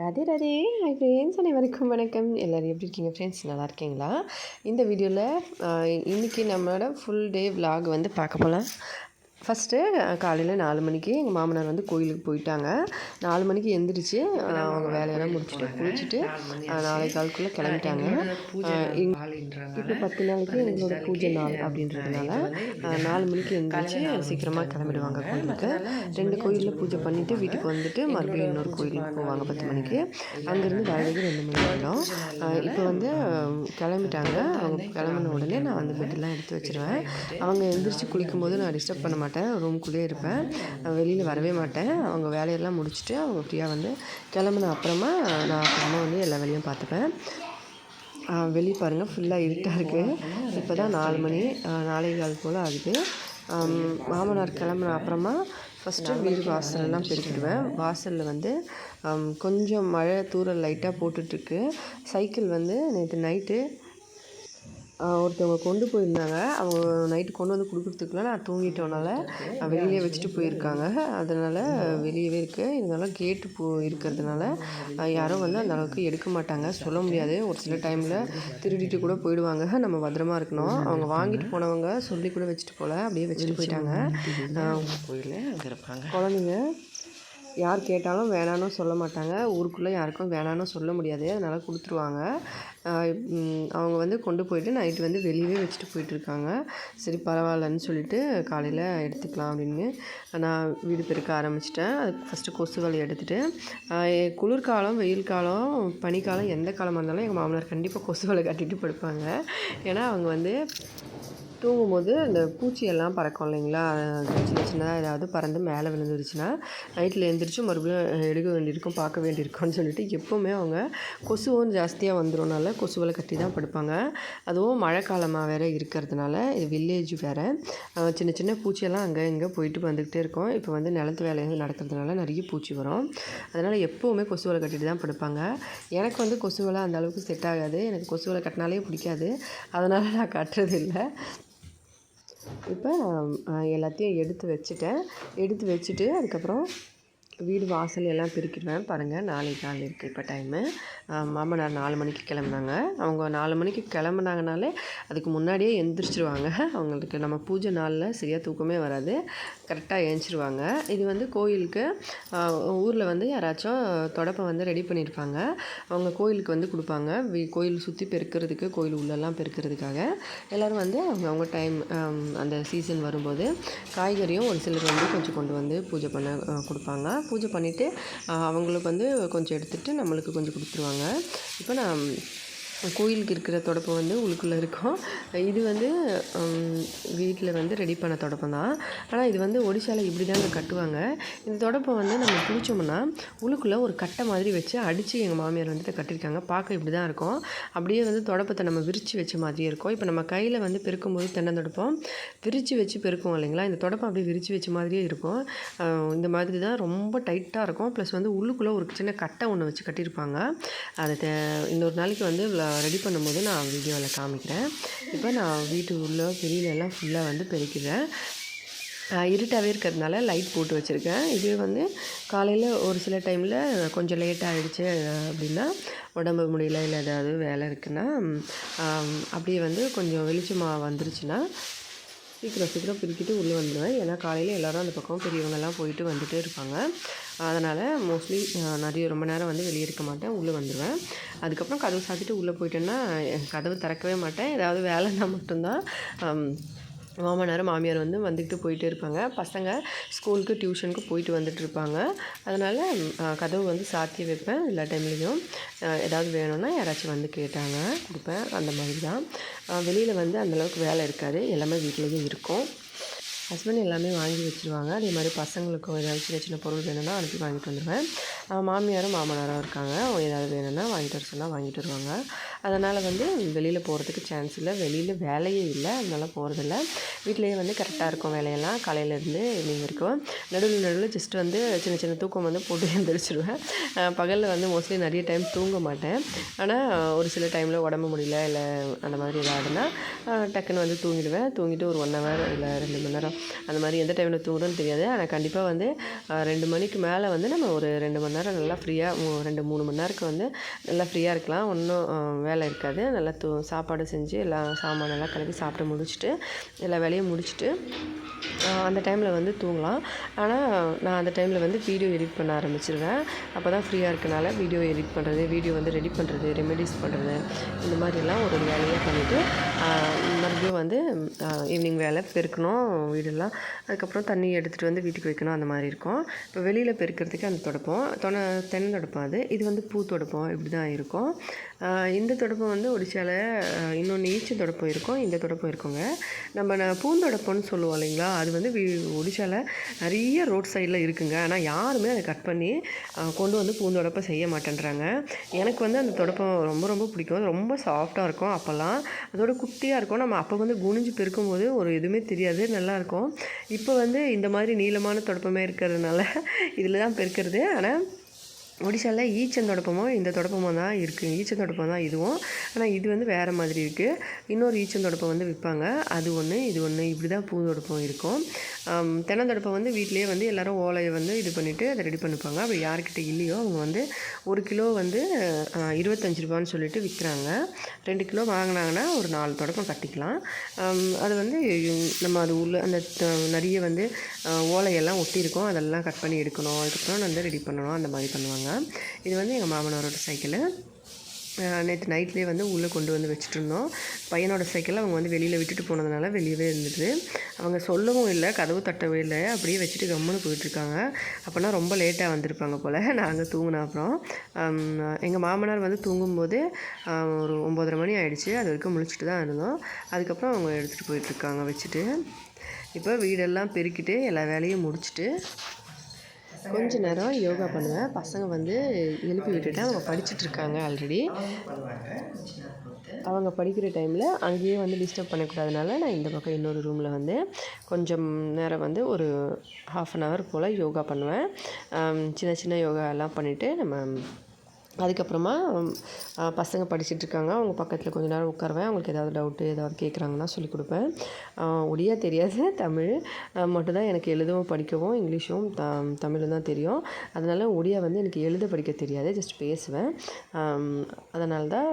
Radhe Radhe. Hi friends அனைவருக்கும் வணக்கம். எல்லோரும் எப்படி இருக்கீங்க ஃப்ரெண்ட்ஸ் நல்லா இருக்கீங்களா? இந்த வீடியோவில் இன்றைக்கி நம்மளோட ஃபுல் டே விலாக் வந்து பார்க்க போகலாம் ஃபஸ்ட்டு காலையில் நாலு மணிக்கு எங்கள் மாமனார் வந்து கோயிலுக்கு போயிட்டாங்க. நாலு மணிக்கு எந்திரிச்சு அஹ், அவங்க வேலையெல்லாம் முடிச்சுட்டு குளிச்சுட்டு நாளை காலுக்குள்ளே கிளம்பிட்டாங்க. இப்போ பத்து நாளைக்கு எங்களோட பூஜை நாள் அப்படின்றதுனால நாலு மணிக்கு எழுந்திரிச்சு சீக்கிரமாக கிளம்பிடுவாங்க கோயிலுக்கு. ரெண்டு கோயிலில் பூஜை பண்ணிவிட்டு வீட்டுக்கு வந்துட்டு மறுபடியும் இன்னொரு கோயிலுக்கு போவாங்க பத்து மணிக்கு. அங்கேருந்து வரதுக்கு ரெண்டு மணி ஆகிடும் இப்போ வந்து கிளம்பிட்டாங்க. அவங்க கிளம்பின உடனே நான் வந்து பெட்டெல்லாம் எடுத்து வச்சிருவேன். அவங்க எந்திரிச்சு குளிக்கும்போது நான் டிஸ்டர்ப் பண்ண மாட்டேன். ரூம்குள்ளேயே இருப்பேன். வெளியில் வரவே மாட்டேன். அவங்க வேலையெல்லாம் முடிச்சுட்டு அவங்க ஃப்ரீயாக வந்து கிளம்புன அப்புறமா நான் அப்புறமா வந்து எல்லா வேலையும் பார்த்துப்பேன். வெளியே பாருங்கள் ஃபுல்லாக இருட்டாக இருக்குது இப்போ தான் நாலு மணி ஆஹ் நாலே கால் போல் ஆகுது. மாமனார் கிளம்புன அப்புறமா ஃபஸ்ட்டு வீடு வாசலெல்லாம் பெருக்கிடுவேன். வாசலில் வந்து கொஞ்சம் மழை தூரல் லைட்டாக போட்டுட்ருக்கு சைக்கிள் வந்து நேற்று நைட்டு ஒருத்தவங்க கொண்டு போயிருந்தாங்க. அவங்க நைட்டு கொண்டு வந்து கொடுக்குறதுக்குள்ள நான் தூங்கிட்டோனால நான் வெளியிலே வச்சுட்டு போயிருக்காங்க. அதனால் வெளியவே இருக்குது இருந்தாலும் கேட்டு போ இருக்கிறதுனால யாரும் வந்து அந்த அளவுக்கு எடுக்க மாட்டாங்க. சொல்ல முடியாது. ஒரு சில டைமில் திருடிட்டு கூட போயிடுவாங்க. நம்ம பத்திரமா இருக்கணும். அவங்க வாங்கிட்டு போனவங்க சொல்லி கூட வச்சுட்டு போல. அப்படியே வச்சுட்டு போயிட்டாங்க. குழந்தைங்க யார் கேட்டாலும் வேணான்னு சொல்ல மாட்டாங்க. ஊருக்குள்ளே யாருக்கும் வேணான்னு சொல்ல முடியாது. அதனால் கொடுத்துருவாங்க. அவங்க வந்து கொண்டு போயிட்டு நைட்டு வந்து வெளியவே வச்சுட்டு போயிட்டுருக்காங்க சரி பரவாயில்லன்னு சொல்லிட்டு காலையில் எடுத்துக்கலாம் அப்படின்னு நான் வீடு பெருக்க ஆரம்பிச்சிட்டேன். அதுக்கு ஃபஸ்ட்டு கொசு வலை எடுத்துகிட்டு குளிர்காலம் வெயில் காலம் பனிக்காலம் எந்த காலமாக இருந்தாலும் எங்கள் மாமனார் கண்டிப்பாக கொசு வலை கட்டிட்டு படுப்பாங்க. ஏன்னா அவங்க வந்து தூங்கும்போது அந்த பூச்சியெல்லாம் பறக்கும் இல்லைங்களா? சின்ன சின்னதாக ஏதாவது பறந்து மேலே விழுந்துருச்சுன்னா நைட்டில் எழுந்திரிச்சு மறுபடியும் எடுக்க வேண்டியிருக்கும் பார்க்க வேண்டியிருக்கும்னு சொல்லிட்டு எப்போவுமே அவங்க கொசுவும் ஜாஸ்தியாக வந்துடும்னால கொசுவலை கட்டி தான் படுப்பாங்க. அதுவும் மழை காலமாக வேறு இருக்கிறதுனால இது வில்லேஜ் வேறு. சின்ன சின்ன பூச்சியெல்லாம் அங்கே இங்கே போயிட்டு வந்துக்கிட்டே இருக்கும். இப்போ வந்து நிலத்து வேலைகள் நடக்கிறதுனால நிறைய பூச்சி வரும். அதனால் எப்போவுமே கொசுவலை கட்டிட்டு தான் படுப்பாங்க. எனக்கு வந்து கொசுவலை அந்த அளவுக்கு செட் ஆகாது. எனக்கு கொசுவலை கட்டினாலே பிடிக்காது. அதனால் நான் கட்டுறது இல்லை இப்போ எல்லாத்தையும் எடுத்து வச்சுட்டேன். எடுத்து வச்சுட்டு அதுக்கப்புறம் வீடு வாசல் எல்லாம் பெருக்கிடுவேன் பாருங்கள் நாளைக்கு நாள் இருக்குது இப்போ டைமு மாமனார் நாலு மணிக்கு கிளம்புனாங்க. அவங்க நாலு மணிக்கு கிளம்புனாங்கனாலே அதுக்கு முன்னாடியே எந்திரிச்சிருவாங்க. அவங்களுக்கு நம்ம பூஜை நாளில் சரியாக தூக்கமே வராது. கரெக்டாக ஏஞ்சிருவாங்க. இது வந்து கோயிலுக்கு ஊரில் வந்து யாராச்சும் தொடப்பை வந்து ரெடி பண்ணியிருப்பாங்க அவங்க கோயிலுக்கு வந்து கொடுப்பாங்க. கோயில் சுற்றி பெருக்கிறதுக்கு கோயில் உள்ளெல்லாம் பெருக்கிறதுக்காக. எல்லோரும் வந்து அவங்க அவங்க டைம் அந்த சீசன் வரும்போது காய்கறியும் ஒரு சிலர் வந்து கொஞ்சம் கொண்டு வந்து பூஜை பண்ண கொடுப்பாங்க. பூஜை பண்ணிவிட்டு அவங்களுக்கு வந்து கொஞ்சம் எடுத்துகிட்டு நம்மளுக்கு கொஞ்சம் கொடுத்துருவாங்க. இப்போ நான் கோயிலுக்கு இருக்கிற துடப்பம் வந்து உள்ளுக்குள்ளே இருக்கும். இது வந்து வீட்டில் வந்து ரெடி பண்ண தொடப்பம் தான். ஆனால் இது வந்து ஒடிசாவில் இப்படி தாங்க கட்டுவாங்க. இந்த தொடப்பம் வந்து நம்ம பிடிச்சோம்னா உள்ளுக்குள்ளே ஒரு கட்டை மாதிரி வச்சு அடித்து எங்கள் மாமியார் வந்துட்டு கட்டியிருக்காங்க. பார்க்க இப்படி தான் இருக்கும். அப்படியே வந்து தொடப்பத்தை நம்ம விரித்து வச்ச மாதிரியே இருக்கும். இப்போ நம்ம கையில் வந்து பெருக்கும்போது தென்னந்தொடப்பம் விரித்து வச்சு பெருக்குவோம் இல்லைங்களா? இந்த தொடப்பம் அப்படியே விரித்து வச்ச மாதிரியே இருக்கும். இந்த மாதிரி தான் ரொம்ப டைட்டாக இருக்கும். ப்ளஸ் வந்து உள்ளுக்குள்ளே ஒரு சின்ன கட்டை ஒன்று வச்சு கட்டியிருப்பாங்க. அதை தே- இன்னொரு நாளைக்கு வந்து ரெடி பண்ணும்போது நான் வீடியோவில் காமிக்கிறேன். இப்போ நான் வீட்டு உள்ளே வெளியிலலாம் ஃபுல்லாக வந்து பெருக்கிறேன் இருட்டாகவே இருக்கிறதுனால லைட் போட்டு வச்சுருக்கேன். இது வந்து காலையில் ஒரு சில டைமில் கொஞ்சம் லேட் ஆகிடுச்சு அப்படின்னா உடம்பு முடியல இல்லை ஏதாவது வேலை இருக்குன்னா அப்படியே வந்து கொஞ்சம் வெளிச்சமாக வந்துருச்சுன்னா சீக்கிரம் சீக்கிரம் பிரிக்கிட்டு உள்ளே வந்துடுவேன் ஏன்னா காலையில் எல்லோரும் அந்த பக்கம் பெரியவங்கெல்லாம் போயிட்டு வந்துகிட்டே இருப்பாங்க. அதனால் மோஸ்ட்லி நிறைய ரொம்ப நேரம் வந்து வெளியே இருக்க மாட்டேன். உள்ளே வந்துடுவேன் அதுக்கப்புறம் கதவு சாத்திட்டு உள்ளே போயிட்டேன்னா கதவு திறக்கவே மாட்டேன். ஏதாவது வேலைன்னா மட்டும்தான். மாமனார் மாமியார் வந்து வந்துக்கிட்டு போயிட்டே இருப்பாங்க. பசங்க ஸ்கூலுக்கு டியூஷனுக்கு போயிட்டு வந்துட்டு இருப்பாங்க. அதனால் கதவு வந்து சாத்தி வைப்பேன். எல்லா டைம்லேயும் ஏதாவது வேணும்னா யாராச்சும் வந்து கேட்டாங்க கொடுப்பேன். அந்த மாதிரி தான் வெளியில் வந்து அந்தளவுக்கு வேலை இருக்காது. எல்லாமே வீட்டிலேயே இருக்கும். ஹஸ்பண்ட் எல்லாமே வாங்கி வச்சுருவாங்க. அதே மாதிரி பசங்களுக்கும் ஏதாவது சின்ன சின்ன பொருள் வேணும்னா அனுப்பி வாங்கிட்டு வந்துடுவேன் மாமியாரும் மாமனாரும் இருக்காங்க. அவங்க ஏதாவது வேணும்னா வாங்கிட்டு வர சொன்னால் வாங்கிட்டு வருவாங்க. அதனால் வந்து வெளியில் போகிறதுக்கு சான்ஸ் இல்லை. வெளியில் வேலையே இல்லை. அதனால் போகிறதில்ல வீட்டிலேயே வந்து கரெக்டாக இருக்கும் வேலையெல்லாம். காலையிலேருந்து ஈவினிங் வரைக்கும். நடுவில் நடுவில் ஜஸ்ட் வந்து சின்ன சின்ன தூக்கம் வந்து போட்டு எழுந்திரிச்சிடுவேன் பகலில் வந்து மோஸ்ட்லி நிறைய டைம் தூங்க மாட்டேன். ஆனால் ஒரு சில டைமில் உடம்பு முடியல இல்லை அந்த மாதிரி ஏதாவதுன்னா டக்குன்னு வந்து தூங்கிடுவேன். தூங்கிட்டு ஒரு ஒன் ஹவர் இல்லை ரெண்டு மணி நேரம் அந்த மாதிரி எந்த டைமில் தூங்குறோன்னு தெரியாது. ஆனால் கண்டிப்பாக வந்து ரெண்டு மணிக்கு மேலே வந்து நம்ம ஒரு ரெண்டு மணி நேரம் நல்லா ஃப்ரீயாக ரெண்டு மூணு மணி நேரத்துக்கு வந்து நல்லா ஃப்ரீயாக இருக்கலாம். ஒன்றும் வேலை இருக்காது. நல்லா தூ சாப்பாடு செஞ்சு எல்லாம் சாமானெல்லாம் கலக்கி சாப்பிட்டு முடிச்சுட்டு எல்லா வேலையும் முடிச்சுட்டு அந்த டைமில் வந்து தூங்கலாம். ஆனால் நான் அந்த டைமில் வந்து வீடியோ எடிட் பண்ண ஆரம்பிச்சிருவேன். அப்போ தான் ஃப்ரீயாக இருக்கனால வீடியோ எடிட் பண்ணுறது வீடியோ வந்து ரெடி பண்ணுறது ரெமெடிஸ் பண்ணுறது இந்த மாதிரிலாம் ஒரு வேலையாக பண்ணிவிட்டு மறுபடியும் வந்து ஈவினிங் வேலை பெருக்கணும் வீடெல்லாம். அதுக்கப்புறம் தண்ணி எடுத்துகிட்டு வந்து வீட்டுக்கு வைக்கணும் அந்த மாதிரி இருக்கும். இப்போ வெளியில் பெருக்கிறதுக்கு அந்த தொடப்பம் தொண தென்னை தொடப்பம் அது. இது வந்து பூ தொடப்பம் இப்படி தான் இருக்கும் இந்த தொடப்பம் வந்து ஒடிசாவில் இன்னொன்று ஈச்ச தொடப்பம் இருக்கும். இந்த தொடப்பம் இருக்குங்க. நம்ம நான் பூந்தொடப்பம்னு சொல்லுவோம் இல்லைங்களா? அது வந்து வி- ஒடிசாவில் நிறைய ரோட் சைடில் இருக்குங்க. ஆனால் யாருமே அதை கட் பண்ணி கொண்டு வந்து பூந்தொடப்பம் செய்ய மாட்டேன்றாங்க. எனக்கு வந்து அந்த தொடப்பம் ரொம்ப ரொம்ப பிடிக்கும். ரொம்ப சாஃப்டாக இருக்கும் அப்போல்லாம். அதோட குட்டியாக இருக்கும். நம்ம அப்போ வந்து குனிஞ்சு பெருக்கும் போது ஒரு எதுவுமே தெரியாது. நல்லாயிருக்கும் இப்போ வந்து இந்த மாதிரி நீளமான தொடப்பமே இருக்கிறதுனால இதில் தான் பெருக்கிறது. ஆனால் ஒடிசாவில் தொடப்பமும் இந்த தொடப்பமும் தான் இருக்குது ஈச்சந்தொடப்பம் தான் இதுவும். ஆனால் இது வந்து வேறு மாதிரி இருக்குது இன்னொரு ஈச்சன் தொடப்பம் வந்து விற்பாங்க அது ஒன்று இது ஒன்று இப்படி தான் பூந்தொடப்பம் இருக்கும். தென்னந்தொடப்பம் வந்து வீட்டிலேயே வந்து எல்லாரும் ஓலையை வந்து இது பண்ணிவிட்டு அதை ரெடி பண்ணிப்பாங்க. அப்படி யார்கிட்ட இல்லையோ அவங்க வந்து ஒரு கிலோ வந்து இருபத்தஞ்சி இருபத்தஞ்சு ரூபான்னு சொல்லிட்டு விற்கிறாங்க ரெண்டு கிலோ வாங்கினாங்கன்னா ஒரு நாலு தொடப்பம் கட்டிக்கலாம். அது வந்து நம்ம அது உள்ள அந்த நிறைய வந்து ஓலையெல்லாம் ஒட்டியிருக்கோம். அதெல்லாம் கட் பண்ணி எடுக்கணும். அதுக்கப்புறம் வந்து ரெடி பண்ணணும். அந்த மாதிரி பண்ணுவாங்க. இது வந்து எங்கள் மாமனாரோட சைக்கிளு. நேற்று நைட்லேயே வந்து உள்ளே கொண்டு வந்து வச்சுட்டு இருந்தோம் பையனோட சைக்கிளை அவங்க வந்து வெளியில் விட்டுட்டு போனதுனால வெளியவே இருந்தது. அவங்க சொல்லவும் இல்லை கதவு தட்டவே இல்லை. அப்படியே வச்சுட்டு கம்முன்னு போயிட்டுருக்காங்க. அப்போனா ரொம்ப லேட்டாக வந்திருப்பாங்க போல். நாங்கள் தூங்கின அப்புறம். எங்கள் மாமனார் வந்து தூங்கும்போது ஒரு ஒம்போதரை மணி ஆகிடுச்சு அது வரைக்கும் முழிச்சிட்டு தான் இருந்தோம். அதுக்கப்புறம் அவங்க எடுத்துகிட்டு போயிட்டுருக்காங்க வச்சுட்டு. இப்போ வீடெல்லாம் பெருக்கிட்டு எல்லா வேலையும் முடிச்சுட்டு கொஞ்ச நேரம் யோகா பண்ணுவேன். பசங்க வந்து எழுப்பி விட்டுட்டு அவங்க படிச்சுட்டு இருக்காங்க ஆல்ரெடி அவங்க படிக்கிற டைமில் அங்கேயே வந்து டிஸ்டர்ப் பண்ணக்கூடாதனால நான் இந்த பக்கம் இன்னொரு ரூமில் வந்து கொஞ்சம் நேரம் வந்து ஒரு ஹாஃப் அன் ஹவர் போல் யோகா பண்ணுவேன். சின்ன சின்ன யோகா எல்லாம் பண்ணிவிட்டு நம்ம அதுக்கப்புறமா பசங்க படிச்சிட்டுருக்காங்க அவங்க பக்கத்தில் கொஞ்ச நேரம் உட்காருவேன். அவங்களுக்கு ஏதாவது டவுட்டு ஏதாவது கேட்குறாங்கன்னா சொல்லி கொடுப்பேன். ஒடியா தெரியாது தமிழ் மட்டும்தான் எனக்கு எழுதவும் படிக்கவும் இங்கிலீஷும் த தமிழும் தான் தெரியும். அதனால் ஒடியா வந்து எனக்கு எழுத படிக்க தெரியாது. ஜஸ்ட் பேசுவேன். அதனால தான்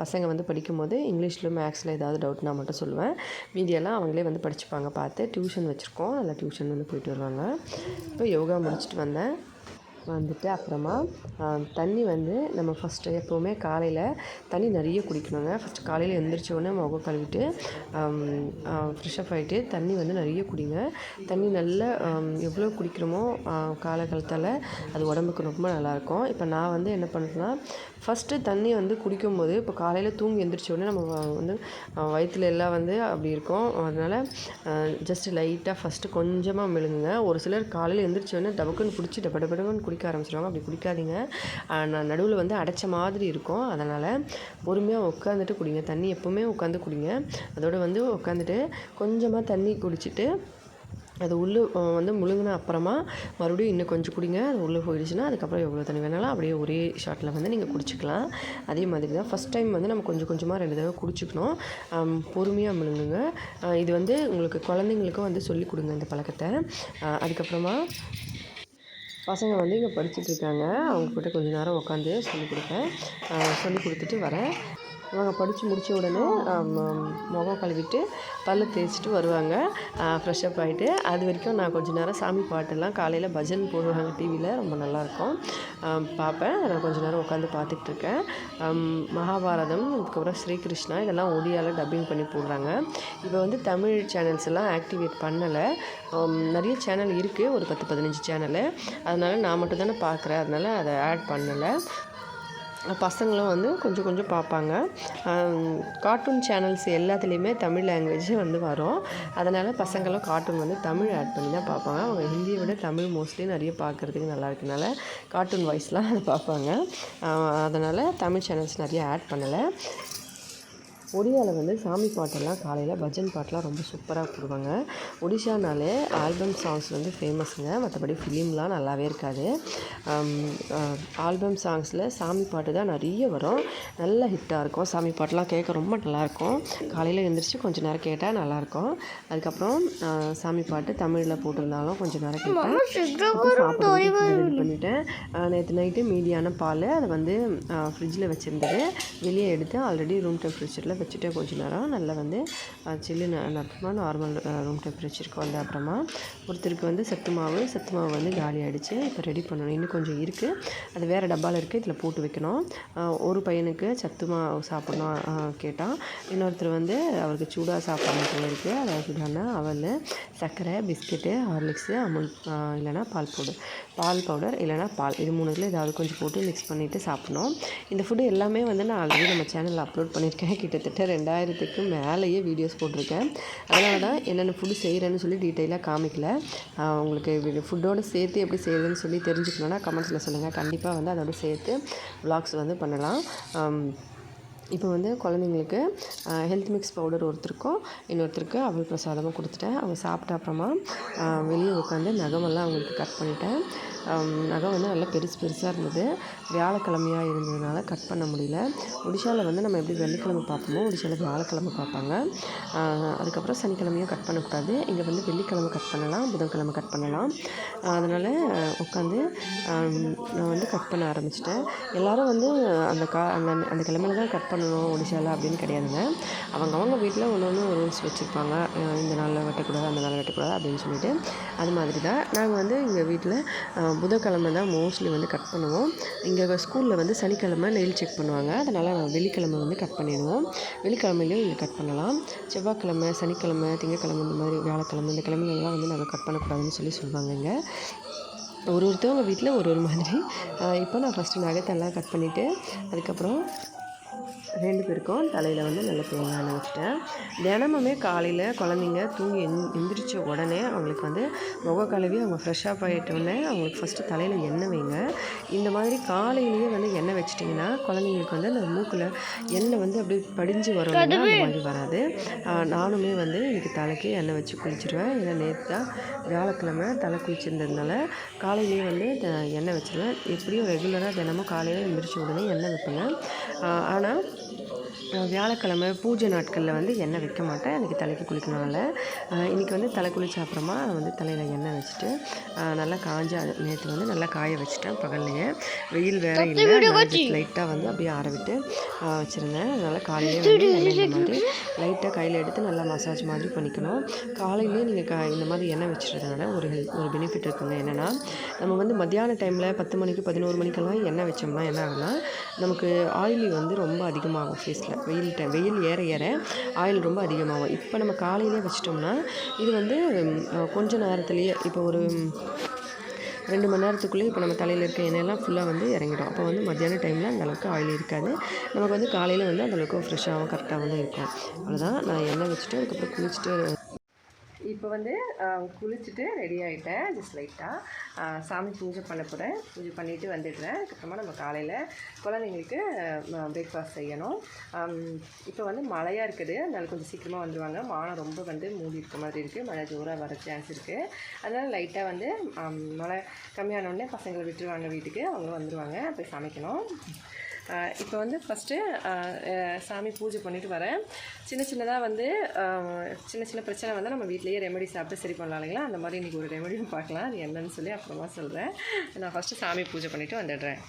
பசங்க வந்து படிக்கும்போது இங்கிலீஷில் மேக்ஸில் ஏதாவது டவுட்னா மட்டும் சொல்லுவேன். மீதியெல்லாம் அவங்களே வந்து படிச்சுப்பாங்க. பார்த்து டியூஷன் வச்சுருக்கோம். அதில் டியூஷன் வந்து போயிட்டு வருவாங்க. இப்போ யோகா முடிச்சுட்டு வந்தேன். வந்துட்டு அப்புறமா தண்ணி வந்து நம்ம ஃபஸ்ட்டு எப்போவுமே காலையில் தண்ணி நிறைய குடிக்கணுங்க. ஃபஸ்ட்டு காலையில் எழுந்திரிச்ச உடனே முகம் கழுவிட்டு ஃப்ரெஷ்அப் ஆகிட்டு தண்ணி வந்து நிறைய குடிங்க. தண்ணி நல்லா எவ்வளோ குடிக்கிறோமோ காலகாலத்தால் அது உடம்புக்கு ரொம்ப நல்லாயிருக்கும். இப்போ நான் வந்து என்ன பண்ணுறேன்னா ஃபஸ்ட்டு தண்ணி வந்து குடிக்கும்போது இப்போ காலையில் தூங்கி எந்திரிச்ச உடனே நம்ம வந்து வயிற்றுல எல்லாம் வந்து அப்படி இருக்கும். அதனால் ஜஸ்ட் லைட்டாக ஃபஸ்ட்டு கொஞ்சமாக மெழுங்குங்க. ஒரு சிலர் காலையில் எந்திரிச்ச உடனே டபக்குன்னு பிடிச்சி டப டப குடிக்க ஆரம்பிச்சிடுவாங்க அப்படி குடிக்காதீங்க நான் நடுவில் வந்து அடைச்ச மாதிரி இருக்கும். அதனால் பொறுமையாக உட்காந்துட்டு குடிங்க. தண்ணி எப்போவுமே உட்காந்து குடிங்க. அதோடு வந்து உட்காந்துட்டு கொஞ்சமாக தண்ணி குடிச்சிட்டு அது உள்ளே வந்து முழுங்கின அப்புறமா மறுபடியும் இன்னும் கொஞ்சம் குடிங்க. அது உள்ளே போயிடுச்சுன்னா அதுக்கப்புறம் எவ்வளோ தண்ணி வேணாலும் அப்படியே ஒரே ஷாட்டில் வந்து நீங்கள் குடிச்சிக்கலாம். அதே மாதிரி தான் ஃபஸ்ட் டைம் வந்து நம்ம கொஞ்சம் கொஞ்சமாக ரெண்டு தடவை குடிச்சிக்கணும். பொறுமையாக முழுங்குங்க. இது வந்து உங்களுக்கு குழந்தைங்களுக்கும் வந்து சொல்லி கொடுங்க இந்த பழக்கத்தை. அதுக்கப்புறமா பசங்க வந்து இங்கே படிச்சுட்டு இருக்காங்க. அவங்க கிட்ட கொஞ்ச நேரம் உட்காந்து சொல்லி கொடுப்பேன். சொல்லி கொடுத்துட்டு வரேன். நாங்கள் படித்து முடித்த உடனே முகம் கழுவிட்டு பல்ல தேய்ச்சிட்டு வருவாங்க. ஃப்ரெஷ்அப் ஆகிட்டு அது வரைக்கும் நான் கொஞ்ச நேரம் சாமி பாட்டெல்லாம் காலையில் பஜன் போடுவாங்க டிவியில் ரொம்ப நல்லாயிருக்கும். பார்ப்பேன் நான் கொஞ்ச நேரம் உட்காந்து பார்த்துட்டு இருக்கேன் மகாபாரதம் அதுக்கப்புறம் ஸ்ரீகிருஷ்ணா இதெல்லாம் ஒடியாவில் டப்பிங் பண்ணி போடுறாங்க. இப்போ வந்து தமிழ் சேனல்ஸ் எல்லாம் ஆக்டிவேட் பண்ணலை. நிறைய சேனல் இருக்குது ஒரு பத்து பதினஞ்சு சேனலு அதனால் நான் மட்டும் தானே பார்க்குறேன் அதனால அதை ஆட் பண்ணலை. பசங்களும் வந்து கொஞ்சம் கொஞ்சம் பார்ப்பாங்க. கார்ட்டூன் சேனல்ஸ் எல்லாத்துலேயுமே தமிழ் லாங்குவேஜ் வந்து வரும். அதனால் பசங்களும் கார்ட்டூன் வந்து தமிழ் ஆட் பண்ணி தான் பார்ப்பாங்க. அவங்க ஹிந்தியை விட தமிழ் மோஸ்ட்லி நிறைய பார்க்குறதுக்கு நல்லா இருக்கனால கார்ட்டூன் வாய்ஸ்லாம் அதை பார்ப்பாங்க அதனால் தமிழ் சேனல்ஸ் நிறைய ஆட் பண்ணலை. ஒடியாவில் வந்து சாமி பாட்டெல்லாம் காலையில் பஜன் பாட்டெலாம் ரொம்ப சூப்பராக போடுவாங்க. ஒடிஷானாலே ஆல்பம் சாங்ஸ் வந்து ஃபேமஸுங்க மற்றபடி ஃபிலிம்லாம் நல்லாவே இருக்காது. ஆல்பம் சாங்ஸில் சாமி பாட்டு தான் நிறைய வரும். நல்ல ஹிட்டாக இருக்கும். சாமி பாட்டெலாம் கேட்க ரொம்ப நல்லாயிருக்கும். காலையில் எழுந்திரிச்சு கொஞ்சம் நேரம் கேட்டால் நல்லாயிருக்கும். அதுக்கப்புறம் சாமி பாட்டு தமிழில் போட்டிருந்தாலும் கொஞ்சம் நேரம் ரெடி பண்ணிட்டேன். நேற்று நைட்டு மீதியான பால் அதை வந்து ஃப்ரிட்ஜில் வச்சுருந்தது. வெளியே எடுத்து ஆல்ரெடி ரூம் டெம்பரேச்சரில் வச்சுட்டு கொஞ்ச நேரம். நல்லா வந்து சில்லுன்னு அப்புறமா நார்மல் ரூம் டெம்பரேச்சருக்கு வந்த அப்புறமா ஒருத்தருக்கு வந்து சத்து மாவு சத்து மாவு வந்து காலி ஆகிடுச்சு இப்போ ரெடி பண்ணணும். இன்னும் கொஞ்சம் இருக்குது அது வேறு டப்பாவில் இருக்குது இதில் போட்டு வைக்கணும். ஒரு பையனுக்கு சத்து மாவு சாப்பிட்ணும் கேட்டான் இன்னொருத்தர் வந்து அவருக்கு சூடாக சாப்பிட்ணும் போயிருக்கு அதாவது என்னென்னா அவல் சர்க்கரை பிஸ்கெட்டு ஹார்லிக்ஸு அமுல் இல்லைன்னா பால் போடு பால் பவுடர் இல்லைன்னா பால். இது மூணுத்தில் ஏதாவது கொஞ்சம் போட்டு மிக்ஸ் பண்ணிவிட்டு சாப்பிடணும். இந்த ஃபுட்டு எல்லாமே வந்து நான் ஆல்ரெடி நம்ம சேனலில் அப்லோட் பண்ணியிருக்கேன். கிட்டத்தட்ட ரெண்டாயிரத்துக்கு மேலேயே வீடியோஸ் போட்டிருக்கேன். அதனால தான் என்னென்ன ஃபுட்டு செய்கிறேன்னு சொல்லி டீட்டெயிலாக காமிக்கல. உங்களுக்கு ஃபுட்டோடு சேர்த்து எப்படி செய்கிறதுன்னு சொல்லி தெரிஞ்சுக்கணுன்னா கமெண்ட்ஸில் சொல்லுங்கள் கண்டிப்பாக வந்து அதோட சேர்த்து வ்ளாக்ஸ் வந்து பண்ணலாம். இப்போ வந்து குழந்தைங்களுக்கு ஹெல்த் மிக்ஸ் பவுடர் ஒருத்தருக்கும் இன்னொருத்தருக்கு அவள் பிரசாதமாக கொடுத்துட்டேன். அவங்க சாப்பிட்ட அப்புறமா வெளியே உட்காந்து நகமெல்லாம் அவங்களுக்கு கட் பண்ணிட்டேன். நகை வந்து நல்லா பெருசு பெருசாக இருந்தது. வியாழக்கிழமையாக இருந்ததுனால கட் பண்ண முடியல. ஒடிஷாவில் வந்து நம்ம எப்படி வெள்ளிக்கிழமை பார்ப்போமோ ஒடிஷாவில் வியாழக்கிழமை பார்ப்பாங்க. அதுக்கப்புறம் சனிக்கிழமையும் கட் பண்ணக்கூடாது. இங்கே வந்து வெள்ளிக்கிழமை கட் பண்ணலாம் புதன்கிழமை கட் பண்ணலாம். அதனால் உட்காந்து நான் வந்து கட் பண்ண ஆரம்பிச்சிட்டேன். எல்லாரும் வந்து அந்த கா அந்த அந்த கிழமையில தான் கட் பண்ணணும் ஒடிசாவில் அப்படின்னு கிடையாதுங்க. அவங்க அவங்க வீட்டில் ஒன்று ஒன்று ரூல்ஸ் வச்சுருப்பாங்க. இந்த நாளில் வெட்டக்கூடாது அந்த நாளில் வெட்டக்கூடாது அப்படின்னு சொல்லிட்டு. அது மாதிரி தான் நாங்கள் வந்து எங்கள் வீட்டில் புதன்கிழமை தான் மோஸ்ட்லி வந்து கட் பண்ணுவோம். இங்கே ஸ்கூலில் வந்து சனிக்கிழமை நெயில் செக் பண்ணுவாங்க. அதனால் வெள்ளிக்கிழமை வந்து கட் பண்ணிடுவோம். வெள்ளிக்கிழமையிலையும் இங்கே கட் பண்ணலாம். செவ்வாய்க்கிழமை சனிக்கிழமை திங்கக்கிழமை இந்த மாதிரி வியாழக்கிழமை இந்த கிழமைகள்லாம் வந்து நாங்கள் கட் பண்ணக்கூடாதுன்னு சொல்லி சொல்லுவாங்க இங்கே. ஒரு ஒருத்தவங்க வீட்டில் ஒரு ஒரு மாதிரி. இப்போ நான் ஃபஸ்ட்டு நகத்தெல்லாம் கட் பண்ணிவிட்டு அதுக்கப்புறம் ரெண்டு பேருக்கும் தலையில் வந்து நல்ல தேங்காய் வச்சுட்டேன். தினமுமே காலையில் குழந்தைங்க தூங்கி எந் எந்திரிச்ச உடனே அவங்களுக்கு வந்து முக கழுவி அவங்க ஃப்ரெஷ்ஷாக ஆகிட்டோடனே அவங்களுக்கு ஃபஸ்ட்டு தலையில் எண்ணெய் வைங்க. இந்த மாதிரி காலையிலேயே வந்து எண்ணெய் வச்சிட்டிங்கன்னா குழந்தைங்களுக்கு வந்து அந்த மூக்கில் எண்ணெய் வந்து அப்படியே படிஞ்சு வரும் அந்த மாதிரி வராது. நானுமே வந்து இன்னைக்கு தலைக்கு எண்ணெய் வச்சு குளிச்சிடுவேன் ஏன்னா நேற்று தான் வியாழக்கிழமை தலை குளிச்சிருந்ததுனால காலையிலேயே வந்து எண்ணெய் வச்சிருவேன். எப்படியும் ரெகுலராக தினமும் காலையில் எந்திரிச்ச உடனே எண்ணெய் வைப்பேங்க. ஆனால் வியாழக்கிழமை பூஜை நாட்களில் வந்து எண்ணெய் வைக்க மாட்டேன். எனக்கு தலைக்கு குளிக்கணும்னால இன்றைக்கி வந்து தலை குளிச்ச அப்புறமா வந்து தலையில் எண்ணெய் வச்சுட்டு நல்லா காஞ்ச நேற்று வந்து நல்லா காய வச்சுட்டேன் பகல்லையே. வெயில் வேற இல்லை. லைட்டாக வந்து அப்படியே ஆற விட்டு ஆஹ் வச்சுருந்தேன். அதனால் காலையிலே வந்து எண்ணெய் மாதிரி லைட்டாக கையில் எடுத்து நல்லா மசாஜ் மாதிரி பண்ணிக்கணும். காலையிலேயே நீங்கள் க இந்த மாதிரி எண்ணெய் வச்சுறதுனால ஒரு ஹெல்த் ஒரு பெனிஃபிட் இருக்குங்க என்னென்னா நம்ம வந்து மத்தியான டைமில் பத்து மணிக்கு பதினோரு மணிக்கெல்லாம் எண்ணெய் வச்சோம்னா என்ன ஆகும்னா நமக்கு ஆயிலி வந்து ரொம்ப அதிகமாகும் ஃபேஸில் வெயில் டைம் வெயில் ஏற ஏற ஆயில் ரொம்ப அதிகமாகும். இப்போ நம்ம காலையிலே வச்சிட்டோம்னா இது வந்து கொஞ்ச நேரத்துலேயே இப்போ ஒரு ரெண்டு மணி நேரத்துக்குள்ளே இப்போ நம்ம தலையில் இருக்க எண்ணெயெல்லாம் ஃபுல்லாக வந்து இறங்கிடும். அப்போ வந்து மத்தியான டைமில் அந்த அளவுக்கு ஆயில் இருக்காது. நமக்கு வந்து காலையில் வந்து அந்த அளவுக்கு ஃப்ரெஷ்ஷாகவும் கரெக்டாக வந்து இருக்கும். அவ்வளோதான் நான் எண்ணெய் வச்சுட்டு அதுக்கப்புறம் குளிச்சுட்டு இப்போ வந்து குளிச்சுட்டு ரெடி ஆகிட்டேன் ஜஸ்ட் லைட்டாக சாமி பூஜை பண்ண போகிறேன் பூஜை பண்ணிவிட்டு வந்துடுறேன். அதுக்கப்புறமா நம்ம காலையில் குழந்தைங்களுக்கு பிரேக்ஃபாஸ்ட் செய்யணும். இப்போ வந்து மழையாக இருக்குது. அதனால் கொஞ்சம் சீக்கிரமாக வந்துடுவாங்க வானம் ரொம்ப வந்து மூடி இருக்க மாதிரி இருக்குது மழை ஜோராக வர சான்ஸ் இருக்குது அதனால் லைட்டாக வந்து மழை கம்மியான உடனே பசங்களை விட்டுருவாங்க வீட்டுக்கு. அவங்க வந்துடுவாங்க போய் சமைக்கணும். இப்போ வந்து ஃபஸ்ட்டு சாமி பூஜை பண்ணிட்டு வரேன். சின்ன சின்னதாக வந்து சின்ன சின்ன பிரச்சனை வந்து நம்ம வீட்லேயே ரெமெடி சாப்பிட்டு சரி பண்ணலாம் இல்லைங்களா? அந்த மாதிரி இன்றைக்கி ஒரு ரெமெடியும் பார்க்கலாம். அது என்னன்னு சொல்லி அப்புறமா சொல்கிறேன் நான் ஃபஸ்ட்டு சாமி பூஜை பண்ணிவிட்டு வந்துடுறேன்.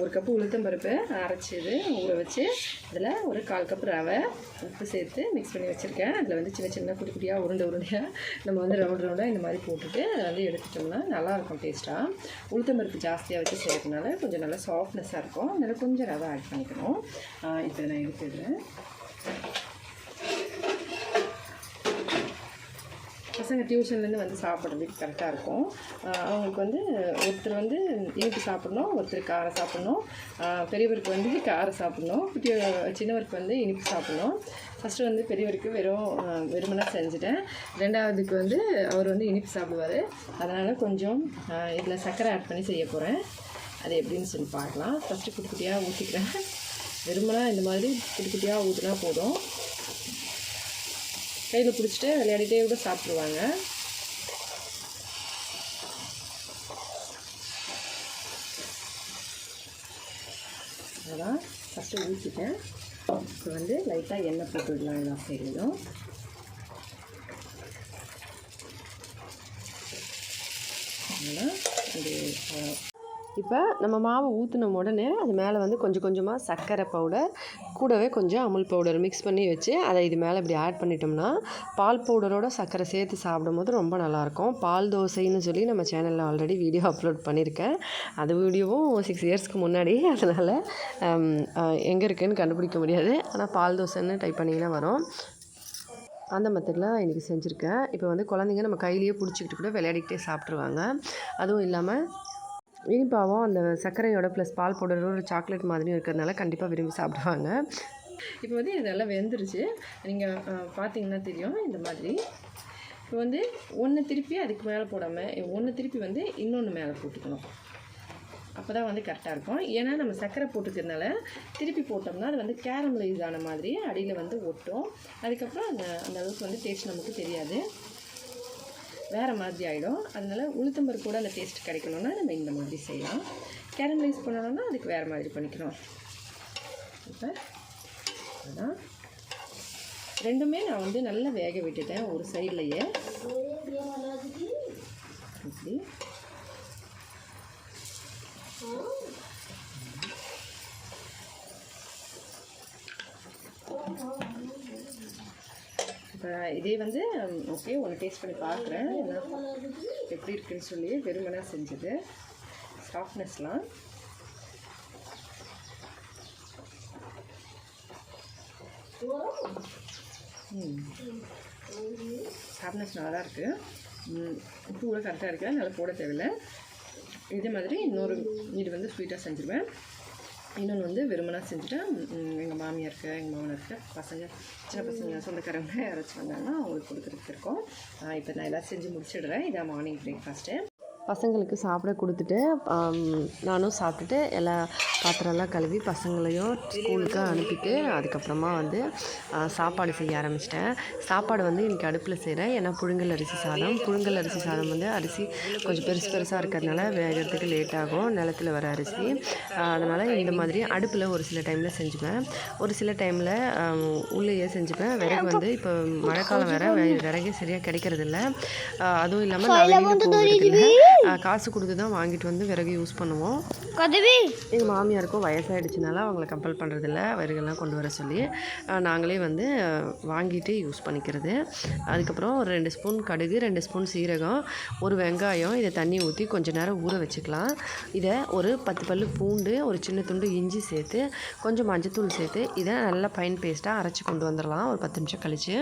ஒரு கப்பு உளுத்தம் பருப்பு அரைச்சிது ஊற வச்சு அதில் ஒரு கால் கப் ரவை உப்பு சேர்த்து மிக்ஸ் பண்ணி வச்சுருக்கேன். அதில் வந்து சின்ன சின்ன குட்டி குட்டியாக உருண்டை உருண்டையாக நம்ம வந்து ரவுண்ட் ரவுண்டாக இந்த மாதிரி போட்டுட்டு அதை வந்து எடுத்துட்டோம்னா நல்லாயிருக்கும் டேஸ்ட்டாக உளுத்தம் பருப்பு ஜாஸ்தியாக வச்சு செய்கிறதுனால கொஞ்சம் நல்லா சாஃப்ட்னஸாக இருக்கும். அதனால் கொஞ்சம் ரவை ஆட் பண்ணிக்கணும். இப்போ நான் எடுத்துடுறேன். பசங்க டியூஷன்லேருந்து வந்து சாப்பிட்றதுக்கு கரெக்டாக இருக்கும். அவங்களுக்கு வந்து ஒருத்தர் வந்து இனிப்பு சாப்பிட்ணும் ஒருத்தர் காரம் சாப்பிட்ணும். பெரியவருக்கு வந்து காரம் சாப்பிட்ணும் குட்டி சின்னவருக்கு வந்து இனிப்பு சாப்பிட்ணும். ஃபஸ்ட்டு வந்து பெரியவருக்கு வெறும் வெறுமனாக செஞ்சுட்டேன். ரெண்டாவதுக்கு வந்து அவர் வந்து இனிப்பு சாப்பிடுவார். அதனால் கொஞ்சம் இதில் சர்க்கரை ஆட் பண்ணி செய்ய போகிறேன் அது எப்படின்னு சொல்லி பார்க்கலாம். ஃபஸ்ட்டு குட்டி குட்டியாக ஊற்றிக்கிறேன் வெறுமனா இந்த மாதிரி குட்டி குட்டியாக ஊற்றினா போதும். கையில் பிடிச்சிட்டு விளையாடிட்டே கூட சாப்பிடுவாங்க. அதான் ஃபஸ்ட்டு ஊற்றிட்டேன் இப்போ வந்து லைட்டாக எண்ணெய் போட்டு விடலாம் எல்லா சைட்லையும் அதனால் இது இப்போ நம்ம மாவு ஊற்றின உடனே அது மேலே வந்து கொஞ்சம் கொஞ்சமாக சர்க்கரை பவுடர் கூடவே கொஞ்சம் அமுல் பவுடர் மிக்ஸ் பண்ணி வச்சு அதை இது மேலே இப்படி ஆட் பண்ணிட்டோம்னா பால் பவுடரோட சர்க்கரை சேர்த்து சாப்பிடும்போது ரொம்ப நல்லாயிருக்கும். பால் தோசைன்னு சொல்லி நம்ம சேனலில் ஆல்ரெடி வீடியோ அப்லோட் பண்ணியிருக்கேன். அது வீடியோவும் சிக்ஸ் இயர்ஸ்க்கு முன்னாடி. அதனால் எங்கே இருக்குதுன்னு கண்டுபிடிக்க முடியாது. ஆனால் பால் தோசைன்னு டைப் பண்ணிங்கன்னா வரும். அந்த மெத்தடில் இன்றைக்கி செஞ்சுருக்கேன். இப்போ வந்து குழந்தைங்க நம்ம கையிலேயே பிடிச்சிக்கிட்டு கூட விளையாடிக்கிட்டே சாப்பிட்ருவாங்க அதுவும் இல்லாமல் இனிப்பாகவும் அந்த சர்க்கரையோட ப்ளஸ் பால் பவுடர் ஒரு சாக்லேட் மாதிரியும் இருக்கிறதுனால கண்டிப்பாக விரும்பி சாப்பிடுவாங்க. இப்போ வந்து இது நல்லா வெந்துருச்சு. நீங்கள் பார்த்தீங்கன்னா தெரியும் இந்த மாதிரி. இப்போ வந்து ஒன்று திருப்பி அதுக்கு மேலே போடாமல் ஒன்று திருப்பி வந்து இன்னொன்று மேலே போட்டுக்கணும். அப்போ தான் வந்து கரெக்டாக இருக்கும். ஏன்னா நம்ம சர்க்கரை போட்டுக்கிறதுனால திருப்பி போட்டோம்னா அது வந்து கேரமலைஸ் ஆன மாதிரி அடியில் வந்து ஒட்டும். அதுக்கப்புறம் அந்த அந்த அளவுக்கு வந்து டேஸ்ட் நமக்கு தெரியாது. வேறு மாதிரி ஆகிடும் அதனால் உளுத்தம்பருப்பு கூட அந்த டேஸ்ட் கிடைக்கணும்னா நம்ம இந்த மாதிரி செய்யலாம். கேரமலைஸ் பண்ணணும்னா அதுக்கு வேறு மாதிரி பண்ணிக்கிறோம் இப்போ அதான். ரெண்டுமே நான் வந்து நல்லா வேக விட்டுட்டேன் ஒரு சைட்லையே. இப்படி. இப்போ இதே வந்து ஓகே ஒன்று டேஸ்ட் பண்ணி பார்க்குறேன். எப்படி இருக்குன்னு சொல்லி வெறுமனாக செஞ்சது. சாஃப்ட்னஸ்லாம் சாஃப்ட்னஸ் நல்லா தான் இருக்குது உப்பு கூட கரெக்டாக இருக்குது அதனால் போட தேவையில்லை. இதே மாதிரி இன்னொரு இது வந்து ஸ்வீட்டாக செஞ்சுருவேன். இன்னொன்று வந்து வெறுமனாக செஞ்சுட்டேன் எங்கள் மாமியாருக்கு எங்கள் மாமனாருக்கு பசங்க சின்ன பசங்க சொந்தக்காரங்க யாராச்சும் வந்தாங்கன்னா அவங்களுக்கு கொடுக்குறதுக்கு இருக்கோம். இப்போ நான் எல்லாம் செஞ்சு முடிச்சிடுறேன். இதான் மார்னிங் பிரேக்ஃபாஸ்ட்டு பசங்களுக்கு சாப்பிட கொடுத்துட்டு நானும் சாப்பிட்டுட்டு எல்லா பாத்திரம்லாம் கழுவி பசங்களையும் ஸ்கூலுக்கு அனுப்பிட்டு அதுக்கப்புறமா வந்து சாப்பாடு செய்ய ஆரம்பிச்சிட்டேன். சாப்பாடு வந்து இன்றைக்கி அடுப்பில் செய்கிறேன் ஏன்னா புழுங்கல் அரிசி சாதம். புழுங்கல் அரிசி சாதம் வந்து அரிசி கொஞ்சம் பெருசு பெருசாக இருக்கிறதுனால வேகிறதுக்கு லேட் ஆகும். நிலத்தில் வர அரிசி. அதனால் இந்த மாதிரி அடுப்பில் ஒரு சில டைமில் செஞ்சுப்பேன். ஒரு சில டைமில் உள்ளேயே செஞ்சுப்பேன். விறகு வந்து இப்போ மழைக்காலம் வேறு. விறகே சரியாக கிடைக்கிறதில்ல. அதுவும் இல்லாமல் நான் வெளியில் ஆ, காசு கொடுத்து தான் வாங்கிட்டு வந்து விறகு யூஸ் பண்ணுவோம். கதவி! எங்கள் மாமியாருக்கும் வயசாகிடுச்சுனால அவங்கள கம்பல் பண்ணுறதில்ல விறகுலாம் கொண்டு வர சொல்லி நாங்களே வந்து வாங்கிட்டு யூஸ் பண்ணிக்கிறது. அதுக்கப்புறம் ஒரு ரெண்டு ஸ்பூன் கடுகு ரெண்டு ஸ்பூன் சீரகம் ஒரு வெங்காயம் இதை தண்ணி ஊற்றி கொஞ்ச நேரம் ஊற வச்சுக்கலாம். இதை ஒரு பத்து பல்லு பூண்டு ஒரு சின்ன துண்டு இஞ்சி சேர்த்து கொஞ்சம் மஞ்சத்தூள் சேர்த்து இதை நல்லா பைன் பேஸ்ட்டாக அரைச்சி கொண்டு வந்துடலாம். ஒரு பத்து நிமிஷம் கழித்து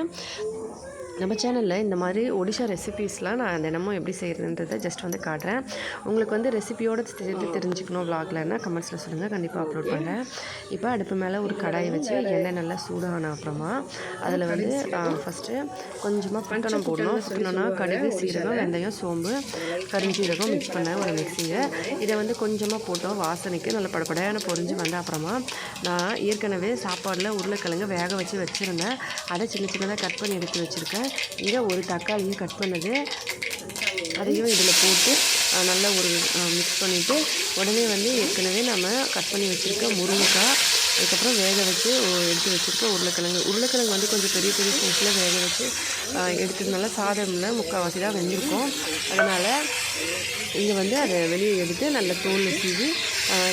நம்ம சேனலில் இந்த மாதிரி ஒடிஷா ரெசிபீஸ்லாம் நான் தினமும் எப்படி செய்கிறதுன்றதை ஜஸ்ட் வந்து காட்டுறேன். உங்களுக்கு வந்து ரெசிபியோடு சேர்த்து தெரிஞ்சுக்கணும் விளாக்லன்னா கமெண்ட்ஸில் சொல்லுங்கள் கண்டிப்பாக அப்லோட் பண்ணுறேன் இப்போ அடுப்பு மேலே ஒரு கடாயை வச்சு எண்ணெய் நல்லா சூடான அப்புறமா அதில் வந்து ஃபஸ்ட்டு கொஞ்சமாக புட்டணம் போடணும். புட்டணம்னா கடுகு சீரகம் வெந்தயம் சோம்பு கருஞ்சீரகம் மிக்ஸ் பண்ண ஒரு மிக்சிங்க இதை வந்து கொஞ்சமாக போட்டோம். வாசனைக்கு நல்ல படப்படையான பொரிஞ்சு வந்த அப்புறமா நான் ஏற்கனவே சாப்பாடில் உருளைக்கிழங்கு வேக வச்சு வச்சுருந்தேன். அதை சின்ன சின்னதாக கட் பண்ணி எடுத்து வச்சுருக்கேன். இங்கே ஒரு தக்காளியும் கட் பண்ணது. அதையும் இதில் போட்டு நல்லா ஒரு மிக்ஸ் பண்ணிவிட்டு உடனே வந்து ஏற்கனவே நம்ம கட் பண்ணி வச்சுருக்க முருங்கைக்காய் அதுக்கப்புறம் வேக வச்சு எடுத்து வச்சுருக்க உருளைக்கிழங்கு. உருளைக்கிழங்கு வந்து கொஞ்சம் பெரிய பெரிய சைஸில் வேக வச்சு எடுத்ததுனால சாதமில் முக்கால்வாசி தான் வெந்திருக்கும். அதனால் இங்கே வந்து அதை வெளியே எடுத்து நல்ல தோல் சீவி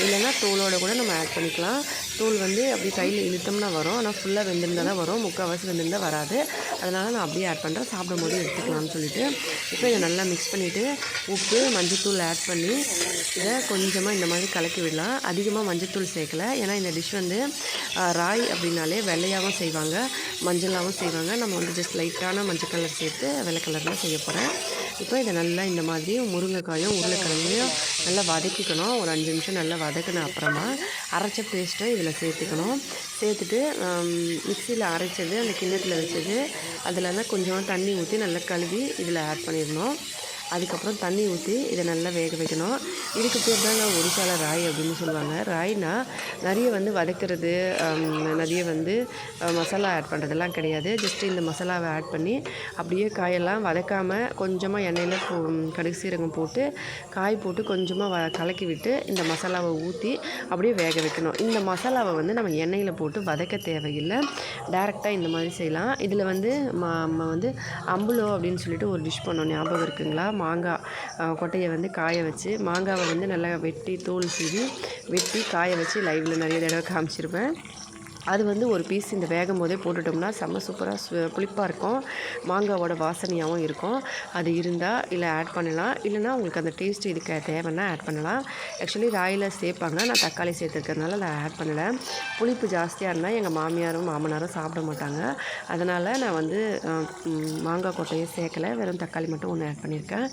இல்லைன்னா தோலோட கூட நம்ம ஆட் பண்ணிக்கலாம். தோல் வந்து அப்படி கையில் இழுத்தோம்னா வரும். ஆனால் ஃபுல்லாக வெந்திருந்தால் தான் வரும். முக்கால்வாசி வெந்திருந்தால் வராது. அதனால் நான் அப்படியே ஆட் பண்ணுறேன் சாப்பிடும் போது எடுத்துக்கலாம்னு சொல்லிட்டு. இப்போ இதை நல்லா மிக்ஸ் பண்ணிவிட்டு உப்பு மஞ்சத்தூள் ஆட் பண்ணி இதை கொஞ்சமாக இந்த மாதிரி கலக்கி விடலாம். அதிகமாக மஞ்சத்தூள் சேர்க்கல. ஏன்னா இந்த டிஷ் வந்து ராய் அப்படின்னாலே வெள்ளையாகவும் செய்வாங்க மஞ்சளாகவும் செய்வாங்க. நம்ம வந்து ஜஸ்ட் லைட்டான மஞ்சள் கலர் சேர்த்து வெள்ளை கலரில் செய்ய போகிறேன் இப்போ இதை நல்லா இந்த மாதிரி முருங்கைக்காயும் உருளைக்கிழங்கையும் நல்லா வதக்கிக்கணும். ஒரு அஞ்சு நிமிஷம் நல்லா வதக்கின அப்புறமா அரைச்ச பேஸ்ட்டை இதில் இதில் சேர்த்துக்கணும். சேர்த்துட்டு மிக்சியில் அரைச்சது அந்த கிண்ணத்தில் வச்சது. அதில் தான் கொஞ்சமாக தண்ணி ஊற்றி நல்லா கழுவி இதில் ஆட் பண்ணிடணும். அதுக்கப்புறம் தண்ணி ஊற்றி இதை நல்லா வேக வைக்கணும். இதுக்கு பேர் தான் நான் ஒடிசால ராய் அப்படின்னு சொல்லுவாங்க. ராய்னா நிறைய வந்து வதக்கிறது நிறைய வந்து மசாலா ஆட் பண்ணுறதெல்லாம் கிடையாது. ஜஸ்ட் இந்த மசாலாவை ஆட் பண்ணி அப்படியே காயெல்லாம் வதக்காமல் கொஞ்சமாக எண்ணெயில் போ கடுகு சீரகம் போட்டு காய் போட்டு கொஞ்சமாக வ கலக்கி விட்டு இந்த மசாலாவை ஊற்றி அப்படியே வேக வைக்கணும். இந்த மசாலாவை வந்து நம்ம எண்ணெயில் போட்டு வதக்க தேவையில்லை. டேரெக்டாக இந்த மாதிரி செய்யலாம். இதில் வந்து ம நம்ம வந்து அம்புலோ அப்படின்னு சொல்லிட்டு ஒரு டிஷ் பண்ணோம் ஞாபகம் இருக்குங்களா? மாங்காய் கொட்டையை வந்து காய வச்சு மாங்காவை வந்து நல்லா வெட்டி தோல் சீவி வெட்டி காய வச்சு லைவில் நிறைய தடவை காமிச்சிருப்பேன். அது வந்து ஒரு பீஸ் இந்த வேகும் போதே போட்டுட்டோம்னா செம்ம சூப்பராக புளிப்பாக இருக்கும். மாங்காவோட வாசனையாகவும் இருக்கும். அது இருந்தால் இல்லை ஆட் பண்ணலாம். இல்லைனா உங்களுக்கு அந்த டேஸ்ட் இதுக்கு தேவைன்னா ஆட் பண்ணலாம். ஆக்சுவலி ராயில் சேர்ப்பாங்க. நான் தக்காளி சேர்த்துருக்கறனால அதை ஆட் பண்ணலை. புளிப்பு ஜாஸ்தியாக இருந்தால் எங்கள் மாமியாரும் மாமனாரும் சாப்பிட மாட்டாங்க. அதனால் நான் வந்து மாங்காய் கொட்டையை சேர்க்கலை. வெறும் தக்காளி மட்டும் ஒன்று ஆட் பண்ணியிருக்கேன்.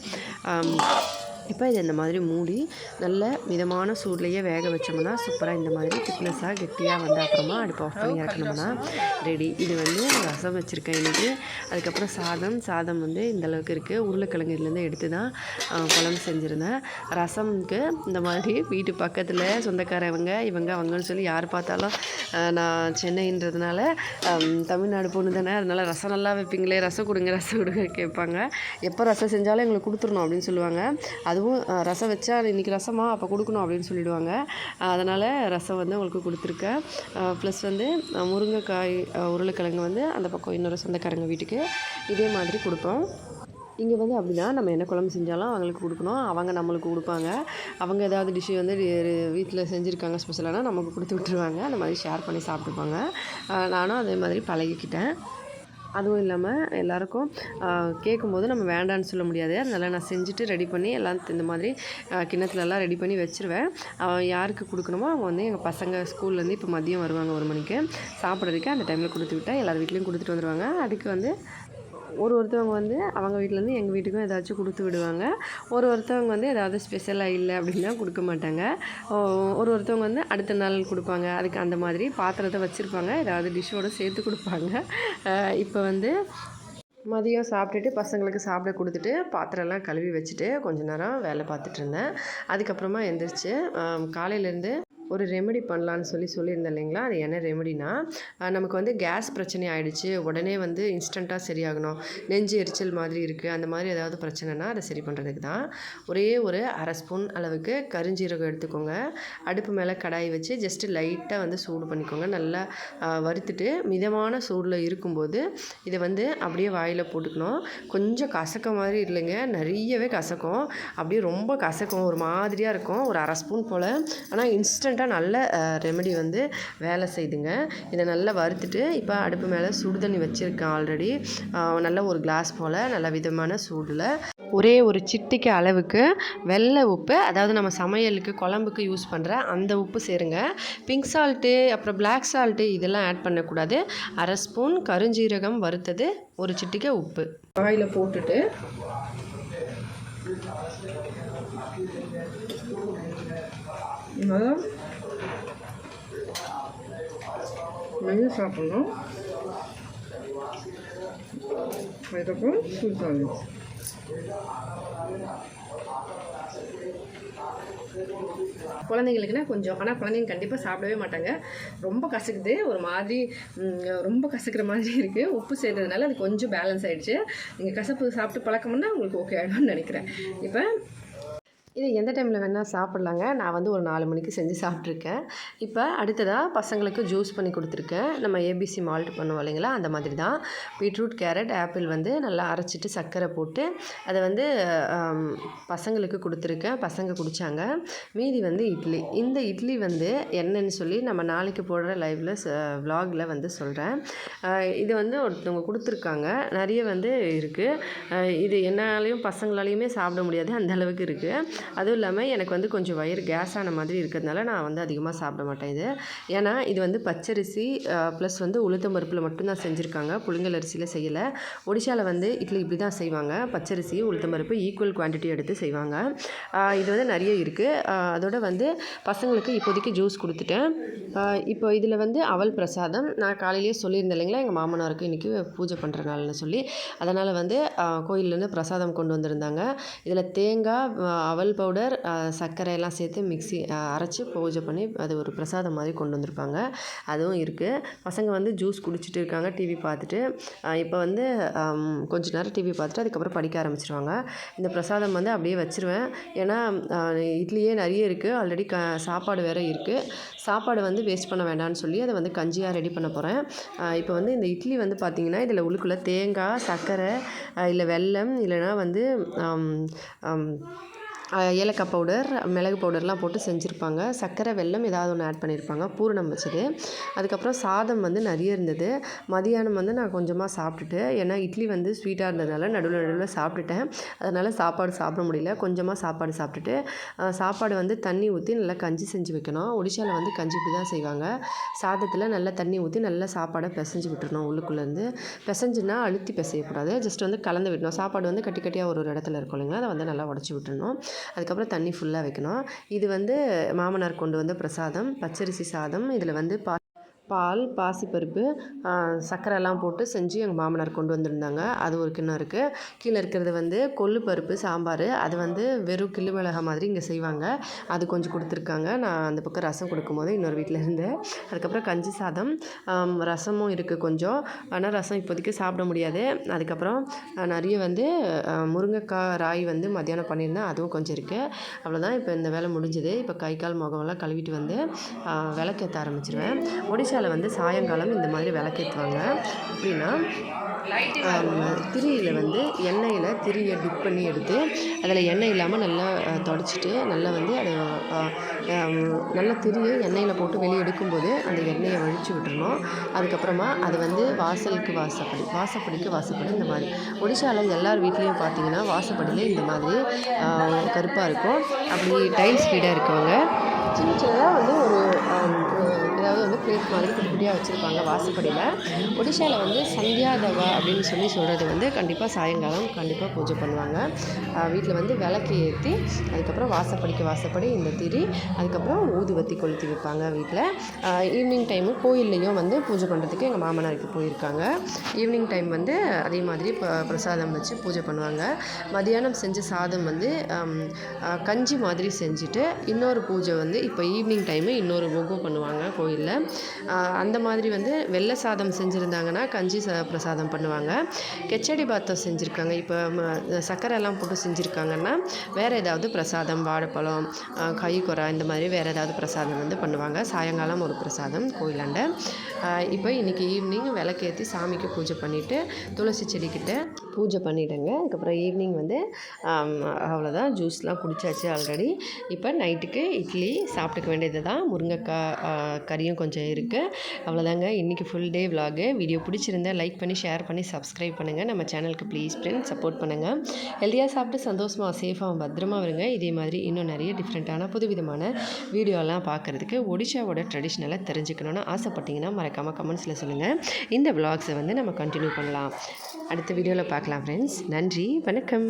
இப்போ இது இந்த மாதிரி மூடி நல்ல மிதமான சூட்லேயே வேக வச்சோம்னா சூப்பராக இந்த மாதிரி திக்னஸாக கெட்டியாக வந்து அப்புறமா அடுப்பு ஆஃப் பண்ணி இறக்கணும்னா ரெடி இது வந்து ரசம் வச்சுருக்கேன் இன்றைக்கி அதுக்கப்புறம் சாதம் சாதம் வந்து இந்த அளவுக்கு இருக்குது உருளைக்கிழங்கு இதுலேருந்து எடுத்து தான் குழம்பு செஞ்சுருந்தேன். ரசம்க்கு இந்த மாதிரி வீட்டு பக்கத்தில் சொந்தக்காரவங்க இவங்க அவங்கன்னு சொல்லி யார் பார்த்தாலும் நான் சென்னைன்றதுனால தமிழ்நாடு பொண்ணு தானே அதனால் ரசம் நல்லா வைப்பீங்களே ரசம் கொடுங்க ரசம் கொடுங்க கேட்பாங்க. எப்போ ரசம் செஞ்சாலும் எங்களுக்கு கொடுத்துடணும் அப்படின்னு சொல்லுவாங்க. அதுவும் ரசம் வச்சா இன்றைக்கி ரசமா? அப்போ கொடுக்கணும் அப்படின்னு சொல்லிடுவாங்க. அதனால் ரசம் வந்து உங்களுக்கு கொடுத்துருக்கேன் ப்ளஸ் வந்து முருங்கைக்காய் உருளைக்கிழங்கு வந்து அந்த பக்கம் இன்னொரு சொந்தக்காரங்க வீட்டுக்கு இதே மாதிரி கொடுப்போம். இங்கே வந்து அப்படின்னா நம்ம என்ன குழம்பு செஞ்சாலும் அவங்களுக்கு கொடுக்கணும். அவங்க நம்மளுக்கு கொடுப்பாங்க. அவங்க ஏதாவது டிஷ்ஷு வந்து வீட்டில் செஞ்சுருக்காங்க ஸ்பெஷலானால் நமக்கு கொடுத்து விட்டுருவாங்க. அந்த மாதிரி ஷேர் பண்ணி சாப்பிட்டுப்பாங்க. நானும் அதே மாதிரி பழகிக்கிட்டேன். அதுவும் இல்லாமல் எல்லாருக்கும் கேட்கும்போது நம்ம வேண்டான்னு சொல்ல முடியாது. அதனால் நான் செஞ்சுட்டு ரெடி பண்ணி எல்லாம் இந்த மாதிரி கிண்ணத்துலலாம் ரெடி பண்ணி வச்சுருவேன். அவன் யாருக்கு கொடுக்கணுமோ அவங்க வந்து எங்கள் பசங்க ஸ்கூல்லேருந்து இப்போ மதியம் வருவாங்க ஒரு மணிக்கு. சாப்பிட்றதுக்கு அந்த டைமில் கொடுத்து விட்டால் எல்லார் வீட்லேயும் கொடுத்துட்டு வந்துடுவாங்க அதுக்கு வந்து ஒரு ஒருத்தவங்க வந்து அவங்க வீட்டிலேருந்து எங்கள் வீட்டுக்கும் ஏதாச்சும் கொடுத்து விடுவாங்க. ஒரு ஒருத்தவங்க வந்து ஏதாவது ஸ்பெஷலாக இல்லை அப்படின்னா கொடுக்க மாட்டாங்க. ஒரு ஒருத்தவங்க வந்து அடுத்த நாள் கொடுப்பாங்க. அதுக்கு அந்த மாதிரி பாத்திரத்தை வச்சுருப்பாங்க. ஏதாவது டிஷ்ஷோடு சேர்த்து கொடுப்பாங்க. இப்போ வந்து மதியம் சாப்பிட்டுட்டு பசங்களுக்கு சாப்பிட கொடுத்துட்டு பாத்திரம்லாம் கழுவி வச்சுட்டு கொஞ்ச நேரம் வேலை பார்த்துட்டு இருந்தேன். அதுக்கப்புறமா எந்திரிச்சு காலையிலேருந்து ஒரு ரெமெடி பண்ணலான்னு சொல்லி சொல்லியிருந்தேன் இல்லைங்களா? அது என்ன ரெமெடினா நமக்கு வந்து கேஸ் பிரச்சனை ஆகிடுச்சு உடனே வந்து இன்ஸ்டண்ட்டாக சரியாகணும். நெஞ்சு எரிச்சல் மாதிரி இருக்குது அந்த மாதிரி ஏதாவது பிரச்சனைனா அதை சரி பண்ணுறதுக்கு தான். ஒரே ஒரு அரை ஸ்பூன் அளவுக்கு கருஞ்சீரகம் எடுத்துக்கோங்க. அடுப்பு மேலே கடாய் வச்சு ஜஸ்ட்டு லைட்டாக வந்து சூடு பண்ணிக்கோங்க. நல்லா வறுத்துட்டு மிதமான சூடில் இருக்கும்போது இதை வந்து அப்படியே வாயில் போட்டுக்கணும். கொஞ்சம் கசக்க மாதிரி இல்லைங்க. நிறையவே கசக்கும். அப்படியே ரொம்ப கசக்கும். ஒரு மாதிரியாக இருக்கும். ஒரு அரை ஸ்பூன் போல். ஆனால் இன்ஸ்டண்ட்டாக நல்ல ரெமெடி வந்து வேலை செய்துங்க. இதை நல்லா வறுத்துட்டு இப்போ அடுப்பு மேலே சுடு தண்ணி வச்சுருக்கேன் ஆல்ரெடி நல்ல ஒரு கிளாஸ் போல் நல்ல விதமான சூடில். ஒரே ஒரு சிட்டிக்கு அளவுக்கு வெள்ளை உப்பு அதாவது நம்ம சமையலுக்கு குழம்புக்கு யூஸ் பண்ணுற அந்த உப்பு சேருங்க. பிங்க் சால்ட்டு அப்புறம் பிளாக் சால்ட்டு இதெல்லாம் ஆட் பண்ணக்கூடாது. அரை ஸ்பூன் கருஞ்சீரகம் வறுத்தது ஒரு சிட்டிக்க உப்பு. வாயில் போட்டுட்டு நல்லா மென்று சாப்பிடணும் அதுக்கப்புறம் சுல்தானி குழந்தைங்களுக்குனா கொஞ்சம் ஆனால் குழந்தைங்க கண்டிப்பாக சாப்பிடவே மாட்டாங்க. ரொம்ப கசக்குது ஒரு மாதிரி ரொம்ப கசக்கிற மாதிரி இருக்குது உப்பு சேர்த்ததுனால அது கொஞ்சம் பேலன்ஸ் ஆகிடுச்சு நீங்கள் கசப்பு சாப்பிட்டு பழக்கம்னா உங்களுக்கு ஓகே ஆகிடும்னு நினைக்கிறேன். இப்போ இது எந்த டைமில் வேணால் சாப்பிட்லாங்க. நான் வந்து ஒரு நாலு மணிக்கு செஞ்சு சாப்பிட்ருக்கேன் இப்போ அடுத்ததாக பசங்களுக்கு ஜூஸ் பண்ணி கொடுத்துருக்கேன். நம்ம ஏபிசி மால்ட் பண்ணுவோம் இல்லைங்களா? அந்த மாதிரி தான் பீட்ரூட் கேரட் ஆப்பிள் வந்து நல்லா அரைச்சிட்டு சர்க்கரை போட்டு அதை வந்து பசங்களுக்கு கொடுத்துருக்கேன். பசங்க குடித்தாங்க மீதி வந்து இட்லி. இந்த இட்லி வந்து என்னன்னு சொல்லி நம்ம நாளைக்கு போடுற லைவில் விலாகில் வந்து சொல்கிறேன் இது வந்து ஒருத்தவங்க கொடுத்துருக்காங்க. நிறைய வந்து இருக்குது இது என்னாலையும் பசங்களாலையுமே சாப்பிட முடியாது. அந்த அளவுக்கு இருக்குது அதுவும் இல்லாமல் எனக்கு வந்து கொஞ்சம் வயிறு கேஸ் ஆன மாதிரி இருக்கிறதுனால நான் வந்து அதிகமாக சாப்பிட மாட்டேன் இது. ஏன்னா இது வந்து பச்சரிசி ப்ளஸ் வந்து உளுத்தம் பருப்பில் மட்டும்தான் செஞ்சுருக்காங்க. புழுங்கல் அரிசியில் செய்யலை. ஒடிஷாவில் வந்து இட்லி இப்படி தான் செய்வாங்க. பச்சரிசி உளுத்தம் பருப்பு ஈக்குவல் குவான்டிட்டி எடுத்து செய்வாங்க. இது வந்து நிறைய இருக்குது அதோட வந்து பசங்களுக்கு இப்போதைக்கு ஜூஸ் கொடுத்துட்டேன். இப்போ இதில் வந்து அவல் பிரசாதம். நான் காலையிலேயே சொல்லியிருந்தேன் இல்லைங்களா? எங்கள் மாமனாருக்கு இன்றைக்கி பூஜை பண்ணுற நாள்னு சொல்லி. அதனால் வந்து கோயிலேருந்து பிரசாதம் கொண்டு வந்திருந்தாங்க. இதில் தேங்காய் அவல் பவுடர் சர்க்கரை எல்லாம் சேர்த்து மிக்ஸி அரைச்சி பூஜை பண்ணி அது ஒரு பிரசாதம் மாதிரி கொண்டு வந்திருப்பாங்க. அதுவும் இருக்குது பசங்க வந்து ஜூஸ் குடிச்சிட்டு இருக்காங்க டிவி பார்த்துட்டு. இப்போ வந்து கொஞ்ச நேரம் டிவி பார்த்துட்டு அதுக்கப்புறம் படிக்க ஆரம்பிச்சிருவாங்க. இந்த பிரசாதம் வந்து அப்படியே வச்சுருவேன். ஏன்னா இட்லியே நிறைய இருக்குது ஆல்ரெடி க சாப்பாடு வேறு இருக்குது சாப்பாடு வந்து வேஸ்ட் பண்ண வேண்டாம்னு சொல்லி அதை வந்து கஞ்சியாக ரெடி பண்ண போகிறேன் இப்போ வந்து இந்த இட்லி வந்து பார்த்திங்கன்னா இதில் உள்ளுக்குள்ளே தேங்காய் சர்க்கரை இல்லை வெல்லம் இல்லைன்னா வந்து ஏலக்காய் பவுடர் மிளகு பவுடர்லாம் போட்டு செஞ்சுருப்பாங்க. சர்க்கரை வெல்லம் ஏதாவது ஒன்று ஆட் பண்ணியிருப்பாங்க பூரணம் வச்சது. அதுக்கப்புறம் சாதம் வந்து நிறைய இருந்தது. மதியானம் வந்து நான் கொஞ்சமாக சாப்பிட்டுட்டு ஏன்னா இட்லி வந்து ஸ்வீட்டாக இருந்ததுனால நடுவில் நடுவில் சாப்பிட்டுட்டேன். அதனால் சாப்பாடு சாப்பிட முடியல. கொஞ்சமாக சாப்பாடு சாப்பிட்டுட்டு சாப்பாடு வந்து தண்ணி ஊற்றி நல்லா கஞ்சி செஞ்சு வைக்கணும். ஒடிஷாவில் வந்து கஞ்சி இப்படி தான் செய்வாங்க. சாதத்தில் நல்லா தண்ணி ஊற்றி நல்லா சாப்பாடை பிசைஞ்சு விட்டுறணும் உள்ளுக்குள்ளேருந்து பிசைஞ்சுன்னா அழுத்தி பிசையக்கூடாது. ஜஸ்ட் வந்து கலந்து விடணும். சாப்பாடு வந்து கட்டி கட்டியாக ஒரு ஒரு இடத்துல இருக்கும் இல்லைங்களா? அதை வந்து நல்லா உடச்சி விட்டுறணும். அதுக்கப்புறம் தண்ணி ஃபுல்லாக வைக்கணும். இது வந்து மாமனார் கொண்டு வந்த பிரசாதம் பச்சரிசி சாதம் இதில் வந்து பா பால் பாசிப்பருப்பு சர்க்கரைலாம் போட்டு செஞ்சு எங்கள் மாமனார் கொண்டு வந்திருந்தாங்க. அது ஒரு கிண்ணம் இருக்குது கீழே இருக்கிறது வந்து கொள்ளு பருப்பு சாம்பார். அது வந்து வெறும் கிள்ளு மிளகா மாதிரி இங்கே செய்வாங்க. அது கொஞ்சம் கொடுத்துருக்காங்க. நான் அந்த பக்கம் ரசம் கொடுக்கும்போது இன்னொரு வீட்டில் இருந்து. அதுக்கப்புறம் கஞ்சி சாதம் ரசமும் இருக்குது கொஞ்சம். ஆனால் ரசம் இப்போதைக்கு சாப்பிட முடியாது. அதுக்கப்புறம் நிறைய வந்து முருங்கைக்காய் ராய் வந்து மத்தியானம் பண்ணியிருந்தேன். அதுவும் கொஞ்சம் இருக்குது அவ்வளோதான் இப்போ இந்த வேலை முடிஞ்சுது. இப்போ கை கால் முகமெல்லாம் கழுவிட்டு வந்து விளக்கேற்ற ஆரம்பிச்சிருவேன். ஒடிஷாவில் வந்து சாயங்காலம் இந்த மாதிரி விளக்கேற்றுவாங்க எப்படின்னா திரியில் வந்து எண்ணெயில் திரியை டிப் பண்ணி எடுத்து அதில் எண்ணெய் இல்லாமல் நல்லா தொடச்சிட்டு நல்லா வந்து அதை நல்லா திரியை எண்ணெயில் போட்டு வெளியே எடுக்கும்போது அந்த எண்ணெயை வழித்து விட்டுறணும். அதுக்கப்புறமா அது வந்து வாசலுக்கு வாசப்படி வாசப்படிக்கு வாசப்படி இந்த மாதிரி. ஒடிஷாவில் எல்லார் வீட்லேயும் பார்த்தீங்கன்னா வாசப்படியில் இந்த மாதிரி கருப்பாக இருக்கும். அப்படி டைல்ஸ் வீடாக இருக்கவங்க. சின்ன சின்னதாக வந்து ஒரு ஏதாவது வந்து பிளேட் மாதிரி குட்டி குட்டியாக வச்சுருப்பாங்க வாசப்படியில். ஒடிஷாவில் வந்து சந்தியாதவா அப்படின்னு சொல்லி சொல்கிறது வந்து கண்டிப்பாக சாயங்காலம் கண்டிப்பாக பூஜை பண்ணுவாங்க. வீட்டில் வந்து விளக்கு ஏற்றி அதுக்கப்புறம் வாசப்படிக்கு வாசப்படி இந்த திரி அதுக்கப்புறம் ஊதுவத்தி கொளுத்தி வைப்பாங்க வீட்டில் ஈவினிங் டைமு கோயில்லையும் வந்து பூஜை பண்ணுறதுக்கு எங்கள் மாமனாருக்கு போயிருக்காங்க. ஈவினிங் டைம் வந்து அதே மாதிரி ப பிரசாதம் வச்சு பூஜை பண்ணுவாங்க. மதியானம் செஞ்ச சாதம் வந்து கஞ்சி மாதிரி செஞ்சுட்டு இன்னொரு பூஜை வந்து இப்போ ஈவினிங் டைமு இன்னொரு முகம் பண்ணுவாங்க கோயில் கோயிலில். அந்த மாதிரி வந்து வெள்ளை சாதம் செஞ்சுருந்தாங்கன்னா கஞ்சி ச பிரசாதம் பண்ணுவாங்க. கெச்சடி பாத்தம் செஞ்சுருக்காங்க. இப்போ ம- சர்க்கரை எல்லாம் போட்டு செஞ்சுருக்காங்கன்னா வேறு ஏதாவது பிரசாதம் வாழைப்பழம் கைக்குறை இந்த மாதிரி வேறு ஏதாவது பிரசாதம் வந்து பண்ணுவாங்க. சாயங்காலம் ஒரு பிரசாதம் கோயிலாண்ட இப்போ இன்றைக்கி ஈவினிங் விளக்கேற்றி சாமிக்கு பூஜை பண்ணிவிட்டு துளசி செடிக்கிட்ட பூஜை பண்ணிவிடுங்க அதுக்கப்புறம் ஈவினிங் வந்து அவ்வளோதான் ஜூஸ்லாம் குடிச்சாச்சு ஆல்ரெடி இப்போ நைட்டுக்கு இட்லி சாப்பிட்டுக்க வேண்டியது தான் முருங்கைக்காய் கறி மாதிரியும் கொஞ்சம் இருக்குது அவ்வளோதாங்க இன்றைக்கி ஃபுல் டே விலாகு வீடியோ பிடிச்சிருந்தா லைக் பண்ணி ஷேர் பண்ணி சப்ஸ்கிரைப் பண்ணுங்கள் நம்ம சேனலுக்கு ப்ளீஸ் ஃப்ரெண்ட்ஸ் சப்போர்ட் பண்ணுங்கள் ஹெல்த்தியாக சாப்பிட்டு சந்தோஷமாக சேஃபாக பத்திரமா வருங்க இதே மாதிரி இன்னும் நிறைய டிஃப்ரெண்ட்டான புதுவிதமான வீடியோலாம் பார்க்குறதுக்கு ஒடிஷாவோட ட்ரெடிஷ்னலாக தெரிஞ்சுக்கணுன்னு ஆசைப்பட்டீங்கன்னா மறக்காமல் கமெண்ட்ஸில் சொல்லுங்கள் இந்த விலாக்ஸை வந்து நம்ம கண்டினியூ பண்ணலாம். அடுத்த வீடியோவில் பார்க்கலாம் ஃப்ரெண்ட்ஸ் நன்றி. வணக்கம்.